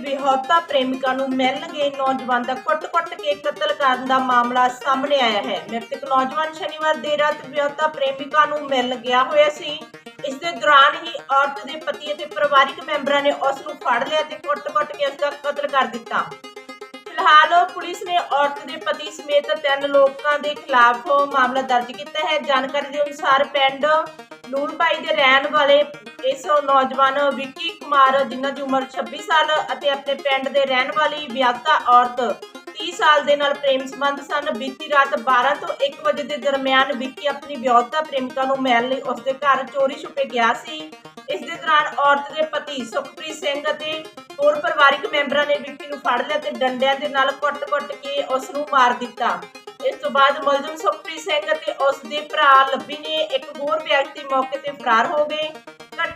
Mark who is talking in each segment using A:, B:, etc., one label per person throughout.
A: ਵਿਆਹੁਤਾ ਪ੍ਰੇਮਿਕਾ ਨੂੰ ਮਿਲਣ ਨੌਜਵਾਨ ਦਾ ਕੁੱਟ-ਕੁੱਟ ਕੇ ਕਤਲ ਕਰਨ ਦਾ ਮਾਮਲਾ ਸਾਹਮਣੇ ਆਇਆ ਹੈ। ਮ੍ਰਿਤਕ ਨੌਜਵਾਨ ਸ਼ਨੀਵਾਰ ਦੇਰ ਰਾਤ ਵਿਆਹੁਤਾ ਪ੍ਰੇਮਿਕਾ ਨੂੰ ਮਿਲਣ ਗਿਆ ਹੋਇਆ ਸੀ। ਇਸ ਦੇ ਦੌਰਾਨ ਹੀ ਔਰਤ ਦੇ ਪਤੀ ਅਤੇ ਪਰਿਵਾਰਿਕ ਮੈਂਬਰਾਂ ਨੇ ਉਸ ਨੂੰ ਫੜ ਲਿਆ ਤੇ ਕੁੱਟ-ਕੁੱਟ ਕੇ ਉਸ ਦਾ ਕਤਲ ਕਰ ਦਿੱਤਾ। ਫਿਲਹਾਲ ਪੁਲਿਸ ਨੇ ਔਰਤ ਦੇ ਪਤੀ ਸਮੇਤ ਤਿੰਨ ਲੋਕਾਂ ਦੇ ਖਿਲਾਫ ਮਾਮਲਾ ਦਰਜ ਕੀਤਾ ਹੈ। ਜਾਣਕਾਰੀ ਦੇ ਅਨੁਸਾਰ ਪਿੰਡ ਨੂਰਬਾਈ ਦੇ ਰਹਿਣ ਵਾਲੇ ਇਸ ਨੌਜਵਾਨ ਵਿੱਕੀ ਕੁਮਾਰ ਜਿਨ੍ਹਾਂ ਦੀ ਉਮਰ 26 ਸਾਲ ਅਤੇ ਆਪਣੇ ਪਿੰਡ ਦੇ ਰਹਿਣ ਵਾਲੀ ਵਿਆਹਤਾ ਔਰਤ 30 ਸਾਲ ਦੇ ਨਾਲ ਪ੍ਰੇਮ ਸੰਬੰਧ ਸਨ, ਬੀਤੀ ਰਾਤ 12 ਤੋਂ 1 ਵਜੇ ਦੇ ਦਰਮਿਆਨ ਵਿੱਕੀ ਆਪਣੀ ਵਿਆਹਤਾ ਪ੍ਰੇਮਿਕਾ ਨੂੰ ਮਿਲਣ ਲਈ ਉਸ ਦੇ ਘਰ ਚੋਰੀ ਛੁਪੇ ਗਿਆ ਸੀ। ਇਸ ਦੇ ਦੌਰਾਨ ਔਰਤ ਦੇ ਪਤੀ ਸੁਖਪ੍ਰੀਤ ਸਿੰਘ ਅਤੇ ਹੋਰ ਪਰਿਵਾਰਿਕ ਮੈਂਬਰਾਂ ਨੇ ਵਿੱਕੀ ਨੂੰ ਫੜ ਲਿਆ ਤੇ ਡੰਡਿਆਂ ਦੇ ਨਾਲ ਕੁੱਟ-ਕੁੱਟ ਕੇ ਉਸ ਨੂੰ ਮਾਰ ਦਿੱਤਾ। ਇਸ ਤੋਂ ਬਾਅਦ ਮੁਲਜ਼ਮ ਸੁਖਪ੍ਰੀਤ ਸਿੰਘ ਅਤੇ ਉਸ ਦੇ ਭਰਾ ਲੱਭੀ ਨੇ ਇੱਕ ਹੋਰ ਵਿਅਕਤੀ ਮੌਕੇ ਤੇ ਫਰਾਰ ਹੋ ਗਏ।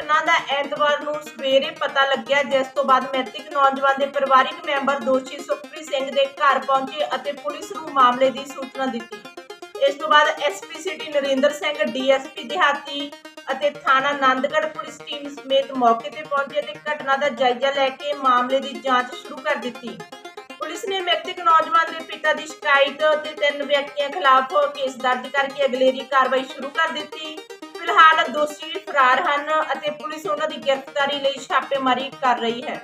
A: ਘਟਨਾ ਦਾ ਐਤਵਾਰ ਨੂੰ ਸਵੇਰੇ ਪਤਾ ਲੱਗਿਆ, ਜਿਸ ਤੋਂ ਬਾਅਦ ਮ੍ਰਿਤਕ ਨੌਜਵਾਨ ਦੇ ਪਰਿਵਾਰਿਕ ਮੈਂਬਰ ਦੋਸ਼ੀ ਸੁਖਪ੍ਰੀਤ ਸਿੰਘ ਦੇ ਘਰ ਪਹੁੰਚੇ ਅਤੇ ਪੁਲਿਸ ਨੂੰ ਮਾਮਲੇ ਦੀ ਸੂਚਨਾ ਦਿੱਤੀ। ਇਸ ਤੋਂ ਬਾਅਦ SP city Narinder Singh DSP ਦਿਹਾਤੀ ਅਤੇ ਥਾਣਾ ਆਨੰਦਗੜ੍ਹ ਪੁਲਿਸ ਟੀਮ ਸਮੇਤ ਮੌਕੇ ਤੇ ਪਹੁੰਚੇ ਤੇ ਘਟਨਾ ਦਾ ਜਾਇਜ਼ਾ ਲੈ ਕੇ ਮਾਮਲੇ ਦੀ ਜਾਂਚ ਸ਼ੁਰੂ ਕਰ ਦਿੱਤੀ। ਪੁਲਿਸ ਨੇ ਮ੍ਰਿਤਕ ਨੌਜਵਾਨ ਦੇ ਪਿਤਾ ਦੀ ਸ਼ਿਕਾਇਤ ਤੇ ਤਿੰਨ ਵਿਅਕਤੀਆਂ ਖਿਲਾਫ ਕੇਸ ਦਰਜ ਕਰਕੇ ਅਗਲੇਰੀ ਕਾਰਵਾਈ ਸ਼ੁਰੂ ਕਰ ਦਿੱਤੀ। ਫਿਲਹਾਲ ਦੋਸ਼ੀ ਫਰਾਰ ਹਨ ਅਤੇ ਪੁਲਿਸ ਉਹਨਾਂ ਦੀ ਗ੍ਰਿਫਤਾਰੀ ਲਈ ਛਾਪੇਮਾਰੀ ਕਰ ਰਹੀ ਹੈ।